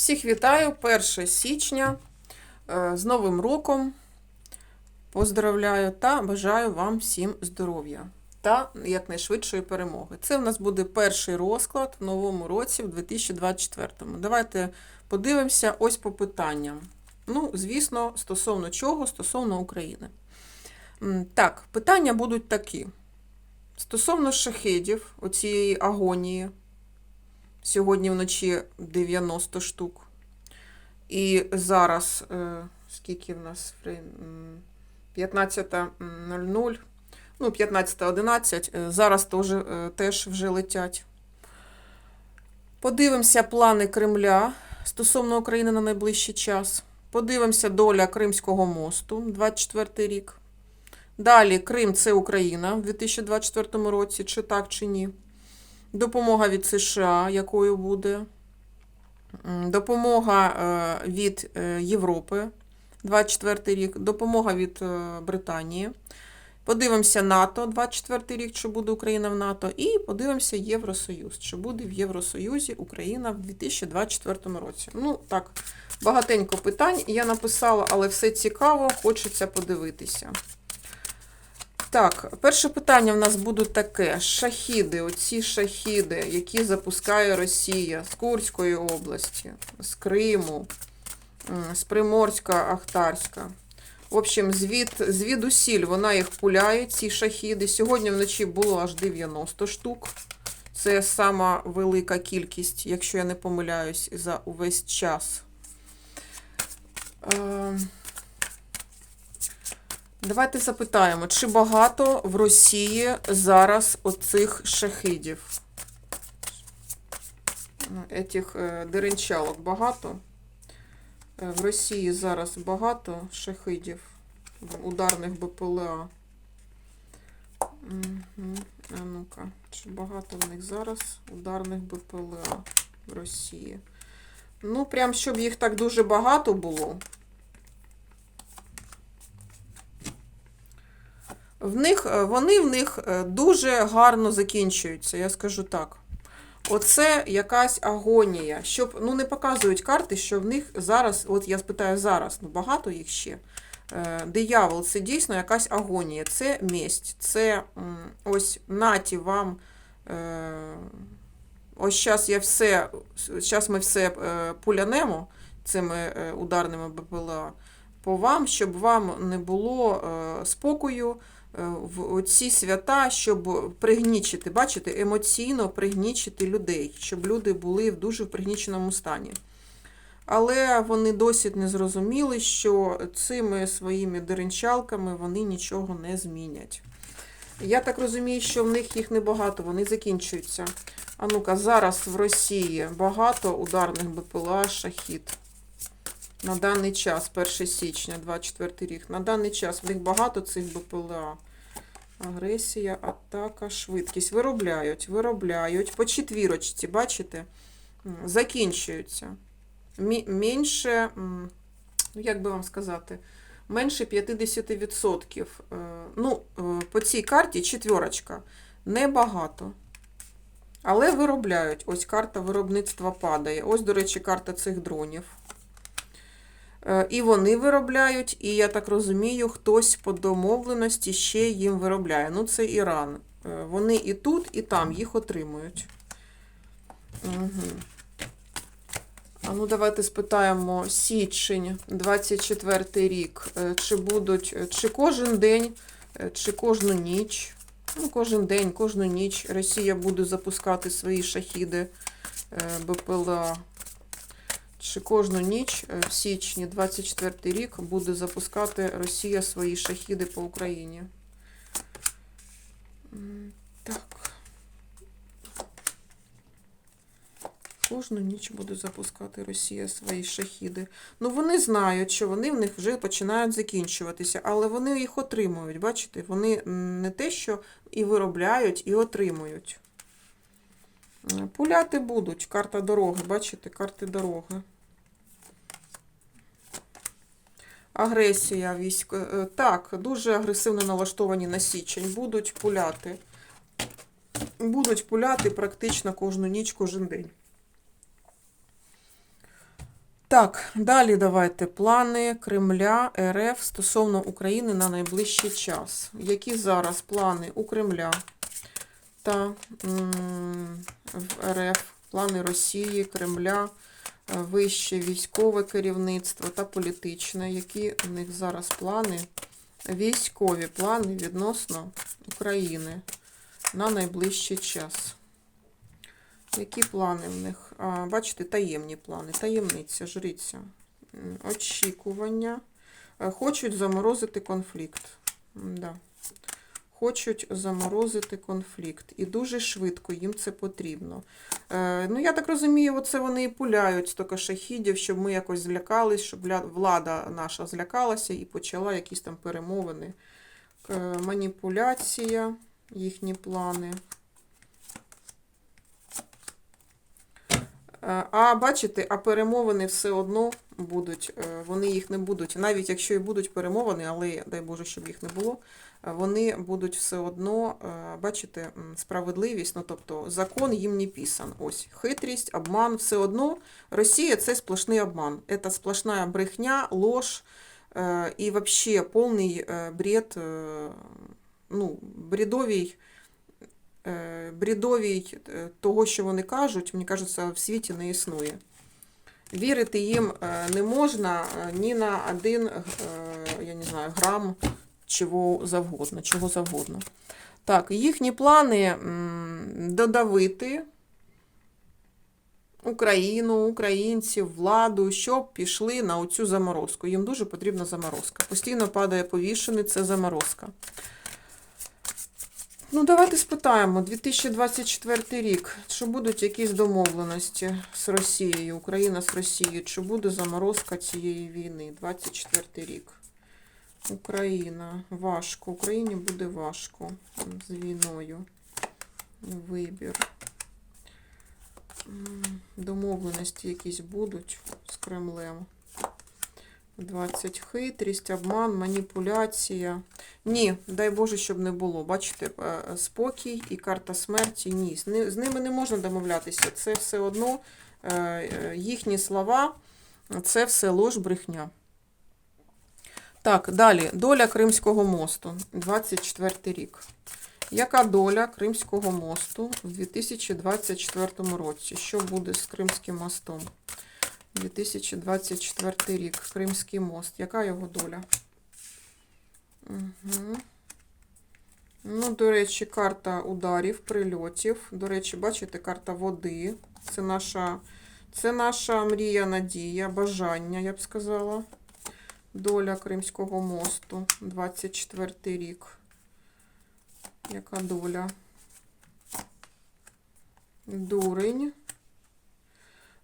Всіх вітаю 1 січня е, з Новим роком. Поздравляю та бажаю вам всім здоров'я та якнайшвидшої перемоги. Це в нас буде перший розклад в новому році, в 2024. Давайте подивимося ось по питанням. Ну, звісно, стосовно чого? Стосовно України. Так, питання будуть такі. Стосовно шахедів, оцієї агонії, Сьогодні вночі 90 штук. І зараз, е, скільки в нас? 15.00, ну, 15.11. е, Зараз теж, е, теж вже летять. Подивимося плани Кремля стосовно України на найближчий час. Подивимося доля Кримського мосту 24 рік. Далі Крим це Україна в 2024 році, чи так, чи ні. Допомога від США, якою буде. Допомога е, від е, Європи 24 рік. Допомога від е, Британії. Подивимося НАТО 24 рік, чи буде Україна в НАТО. І подивимося Євросоюз, чи буде в Євросоюзі Україна в 2024 році. Ну, так, багатенько питань я написала, але все цікаво, хочеться подивитися. Так, перше питання в нас буде таке: шахіди, оці шахіди, які запускає Росія з Курської області, з Криму, з Приморська, Ахтарська. В общем, звід, звідусіль вона їх пуляє, ці шахіди. Сьогодні вночі було аж 90 штук. Це сама велика кількість, якщо я не помиляюсь, за увесь час. Е, Давайте запитаємо, чи багато в Росії зараз оцих шахидів? Ну, Етих е, деренчалок багато. Е, В Росії зараз багато шахидів, ударних БПЛА. А ну-ка, чи багато в них зараз ударних БПЛА в Росії? Ну, прям щоб їх так дуже багато було. В них, е, вони в них е, дуже гарно закінчуються, я скажу так. Оце якась агонія. Щоб, ну не показують карти, що в них зараз, от я спитаю зараз, ну багато їх ще. Е, Диявол це дійсно якась агонія, це месть, це ось наті вам. Ось зараз я все, зараз ми все пулянемо цими ударними БПЛА по вам, щоб вам не було спокою в оці свята, щоб пригнічити, бачите, емоційно пригнічити людей, щоб люди були в дуже пригніченому стані. Але вони досі не зрозуміли, що цими своїми деренчалками вони нічого не змінять. Я так розумію, що в них їх небагато, вони закінчуються. А ну-ка, зараз в Росії багато ударних БПЛА шахід. На даний час, 1 січня, 24 рік. На даний час в них багато цих БПЛА. Агресія, атака, швидкість. Виробляють, виробляють. По четвірочці, бачите? Закінчуються. Менше, ну, як би вам сказати, менше 50%. Е, Ну, е, по цій карті четвірочка. Небагато. Але виробляють. Ось карта виробництва падає. Ось, до речі, карта цих дронів. Е, І вони виробляють, і я так розумію, хтось по домовленості ще їм виробляє. Ну, це Іран. Е, Вони і тут, і там їх отримують. Угу. А ну, давайте спитаємо січень, 24 рік. Е, Чи будуть, чи кожен день, чи кожну ніч, ну, кожен день, кожну ніч Росія буде запускати свої шахіди БПЛА. Чи кожну ніч е, в січні 24 рік буде запускати Росія свої шахіди по Україні? Так. Кожну ніч буде запускати Росія свої шахіди. Ну, вони знають, що вони в них вже починають закінчуватися, але вони їх отримують. Бачите, вони не те, що і виробляють, і отримують. Пуляти будуть. Карта дороги, бачите, карти дороги. Агресія військ. е, Так, дуже агресивно налаштовані на січень. Будуть пуляти. Будуть пуляти практично кожну ніч, кожен день. Так, далі давайте плани Кремля РФ стосовно України на найближчий час. Які зараз плани у Кремля та в РФ, плани Росії, Кремля, вище військове керівництво та політичне? Які в них зараз плани? Військові плани відносно України на найближчий час. Які плани в них? А, бачите, таємні плани, таємниця, жриця. Очікування. Е, Хочуть заморозити конфлікт. Да. Хочуть заморозити конфлікт. І дуже швидко їм це потрібно. Е, ну, я так розумію, оце вони і пуляють стільки шахідів, щоб ми якось злякались, щоб влада наша злякалася і почала якісь там перемовини. Е, маніпуляція, їхні плани. А бачите, а перемовини все одно будуть, е, вони їх не будуть, навіть якщо і будуть перемовини, але дай Боже, щоб їх не було, е, вони будуть все одно, е, бачите, справедливість, ну тобто закон їм не писан. Ось хитрість, обман, все одно Росія це сплошний обман. Це сплошна брехня, ложь е, і взагалі повний е, бред, е, ну, бредовий е, бредовій е, того, що вони кажуть, мені кажеться, в світі не існує. Вірити їм е, не можна ні на один, я не знаю, грам чого завгодно, чого завгодно. Так, їхні плани додавити Україну, українців, владу, щоб пішли на оцю заморозку. Їм дуже потрібна заморозка. Постійно падає повішений, це заморозка. Ну, давайте спитаємо. 2024 рік. Чи будуть якісь домовленості з Росією, Україна з Росією? Чи буде заморозка цієї війни? 24 рік. Україна. Важко. Україні буде важко з війною. Вибір. Домовленості якісь будуть з Кремлем. 20 хитрість, обман, маніпуляція. Ні, дай Боже, щоб не було. Бачите, е, спокій і карта смерті. Ні, з ними не можна домовлятися. Це все одно е, е, їхні слова, це все лож, брехня. Так, далі. Доля Кримського мосту. 24 рік. Яка доля Кримського мосту в 2024 році? Що буде з Кримським мостом? 2024 рік. Кримський мост. Яка його доля? Угу. Ну, до речі, карта ударів, прильотів. До речі, бачите, карта води. Це наша, це наша мрія, надія, бажання, я б сказала. Доля Кримського мосту. 24 рік. Яка доля? Дурень.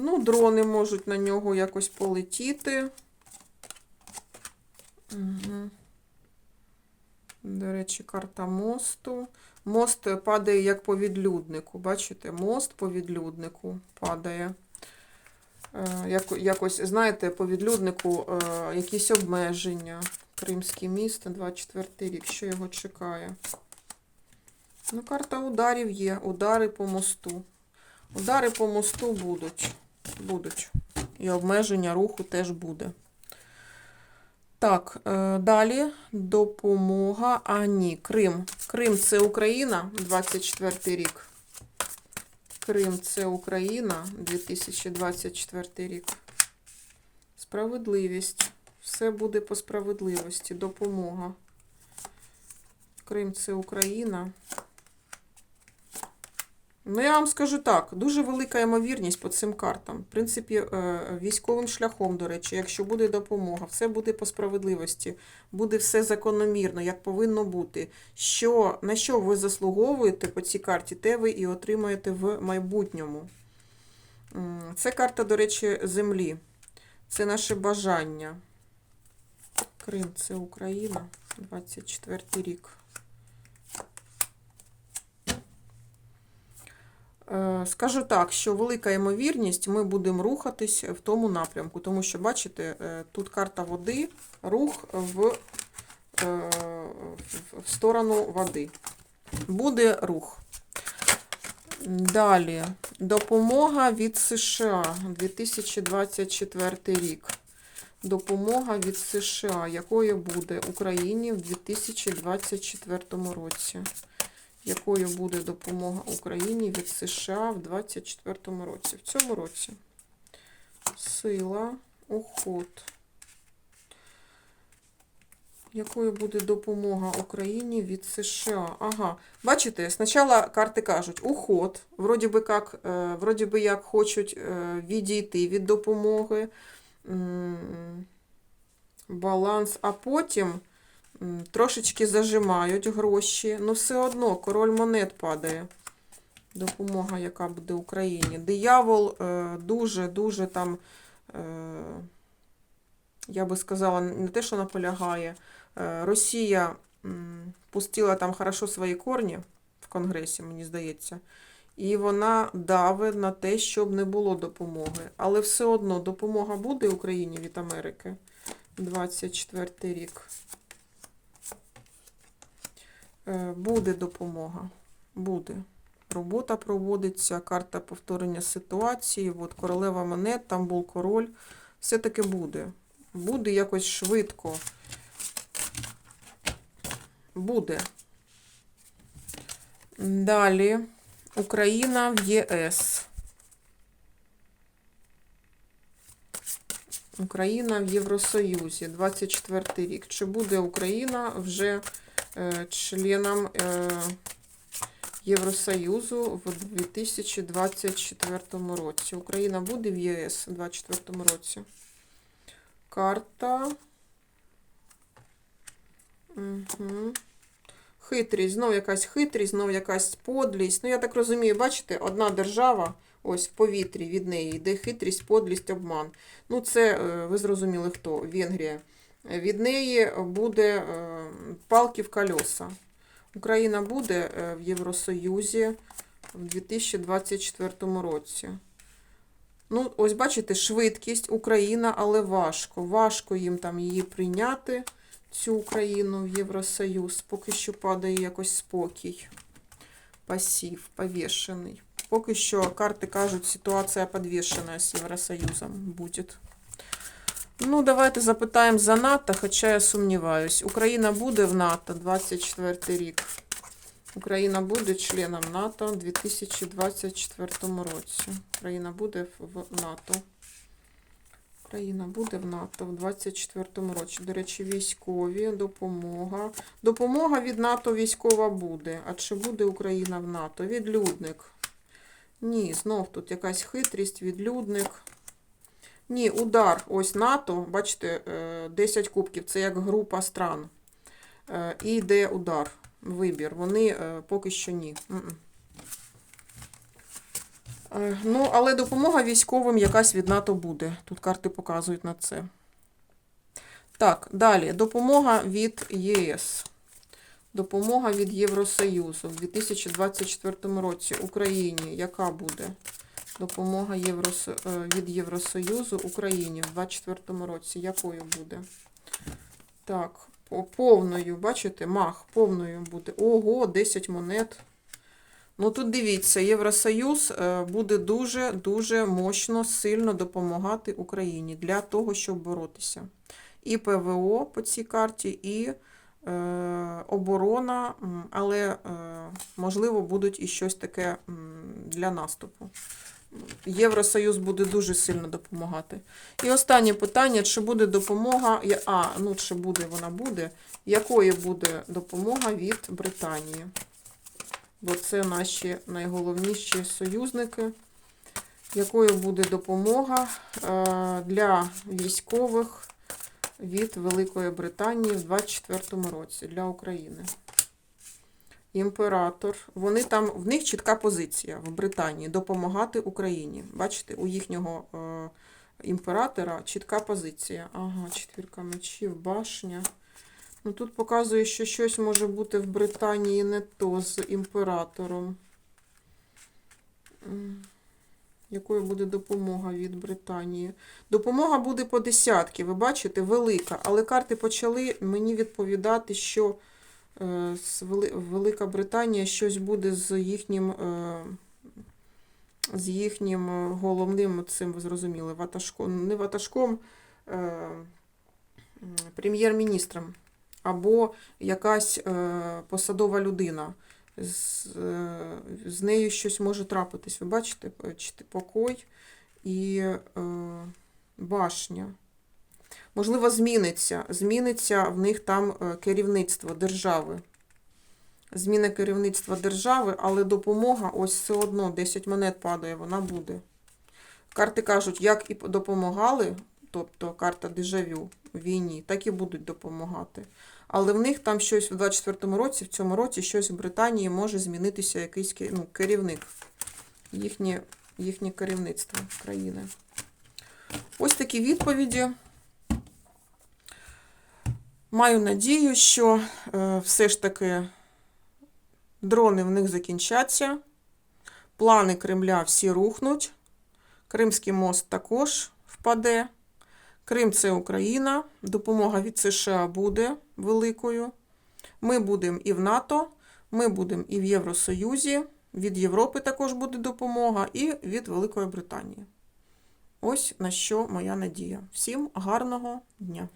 Ну, дрони можуть на нього якось полетіти. Угу. До речі, карта мосту. Мост падає як по відлюднику. Бачите, мост по відлюднику падає. Е, як, якось, знаєте, по відлюднику е, якісь обмеження. Кримський міст, 24 рік. Що його чекає? Ну, карта ударів є. Удари по мосту. Удари по мосту будуть. Будуть. І обмеження руху теж буде. Так, е, далі допомога. А, ні, Крим. Крим це Україна, 24 рік. Крим це Україна, 2024 рік. Справедливість. Все буде по справедливості. Допомога. Крим це Україна. Ну, я вам скажу так, дуже велика ймовірність по цим картам. В принципі, е, військовим шляхом, до речі, якщо буде допомога, все буде по справедливості, буде все закономірно, як повинно бути. Що, на що ви заслуговуєте по цій карті, те ви і отримаєте в майбутньому. Це карта, до речі, землі. Це наше бажання. Крим це Україна, 24 рік. Е, Скажу так, що велика ймовірність, ми будемо рухатись в тому напрямку, тому що, бачите, е, тут карта води, рух е, в- в сторону води. Буде рух. Далі. Допомога від США 2024 рік. Допомога від США, якою буде Україні в 2024 році. Якою буде допомога Україні від США в 2024 році? В цьому році. Сила, уход. Якою буде допомога Україні від США? Ага. Бачите, спочатку карти кажуть уход, вроді би як, е, вроді би як хочуть е, відійти від допомоги, баланс, а потім трошечки зажимають гроші. Ну, все одно король монет падає. Допомога, яка буде Україні. Диявол дуже-дуже там, е, я би сказала, не те, що наполягає. Е, Росія пустила там хорошо свої корні в Конгресі, мені здається. І вона давить на те, щоб не було допомоги. Але все одно допомога буде Україні від Америки 24 рік. Е, Буде допомога. Буде. Робота проводиться, карта повторення ситуації. От королева монет, там був король. Все-таки буде. Буде якось швидко. Буде. Далі. Україна в ЄС. Україна в Євросоюзі. 24 рік. Чи буде Україна вже членом е, Євросоюзу в 2024 році? Україна буде в ЄС у 2024 році. Карта. Угу. Хитрість, знов якась хитрість, знов якась подлість. Ну, я так розумію, бачите, одна держава, ось в повітрі від неї йде хитрість, подлість, обман. Ну, це е, ви зрозуміли хто? Венгрія. Від неї буде е, палки в колеса. Україна буде е, в Євросоюзі в 2024 році. Ну, ось бачите, швидкість Україна, але важко. Важко їм там її прийняти цю Україну в Євросоюз. Поки що падає якось спокій. Пасів, повішений. Поки що карти кажуть, ситуація підвішена з Євросоюзом буде. Ну, давайте запитаємо за НАТО, хоча я сумніваюсь. Україна буде в НАТО 24 рік. Україна буде членом НАТО в 2024 році. Україна буде в НАТО. Україна буде в НАТО в 24-му році. До речі, військові, допомога. Допомога від НАТО військова буде. А чи буде Україна в НАТО? Відлюдник. Ні, знов тут якась хитрість, відлюдник. Ні, удар. Ось НАТО, бачите, е, 10 кубків. Це як група стран. Е, І йде удар. Вибір. Вони е, поки що ні. Е, Ну, але допомога військовим якась від НАТО буде. Тут карти показують на це. Так, далі. Допомога від ЄС. Допомога від Євросоюзу в 2024 році Україні. Яка буде? Допомога Євросо... е, від Євросоюзу Україні в 2024 році. Якою буде? Так, повною, бачите, мах, повною буде. Ого, 10 монет. Ну тут дивіться, Євросоюз е, буде дуже-дуже мощно, сильно допомагати Україні для того, щоб боротися. І ПВО по цій карті, і е, оборона, але е, можливо будуть і щось таке для наступу. Євросоюз буде дуже сильно допомагати. І останнє питання: чи буде допомога? А, ну чи буде вона буде. Якою буде допомога від Британії? Бо це наші найголовніші союзники. Якою буде допомога е, для військових від Великої Британії в 24 році для України? Імператор. Вони там, в них чітка позиція в Британії допомагати Україні. Бачите, у їхнього е, імператора чітка позиція. Ага, четвірка мечів, башня. Ну, тут показує, що щось може бути в Британії не то з імператором. Якою буде допомога від Британії? Допомога буде по десятки, ви бачите, велика. Але карти почали мені відповідати, що Велика Британія щось буде з їхнім е, з їхнім е, головним цим, ви зрозуміли, ватажком, не ватажком, е, прем'єр-міністром або якась е, посадова людина. З, е, з нею щось може трапитись. Ви бачите, Е, чи- покой і е, башня. Можливо, зміниться. Зміниться в них там е, керівництво держави. Зміна керівництва держави, але допомога ось все одно 10 монет падає, вона буде. Карти кажуть, як і допомагали, тобто карта дежавю в війні, так і будуть допомагати. Але в них там щось в 24-му році, в цьому році щось в Британії може змінитися якийсь ну, керівник, їхнє, їхнє керівництво країни. Ось такі відповіді. Маю надію, що е, все ж таки дрони в них закінчаться, плани Кремля всі рухнуть, Кримський мост також впаде. Крим це Україна, допомога від США буде великою. Ми будемо і в НАТО, ми будемо і в Євросоюзі, від Європи також буде допомога, і від Великої Британії. Ось на що моя надія. Всім гарного дня!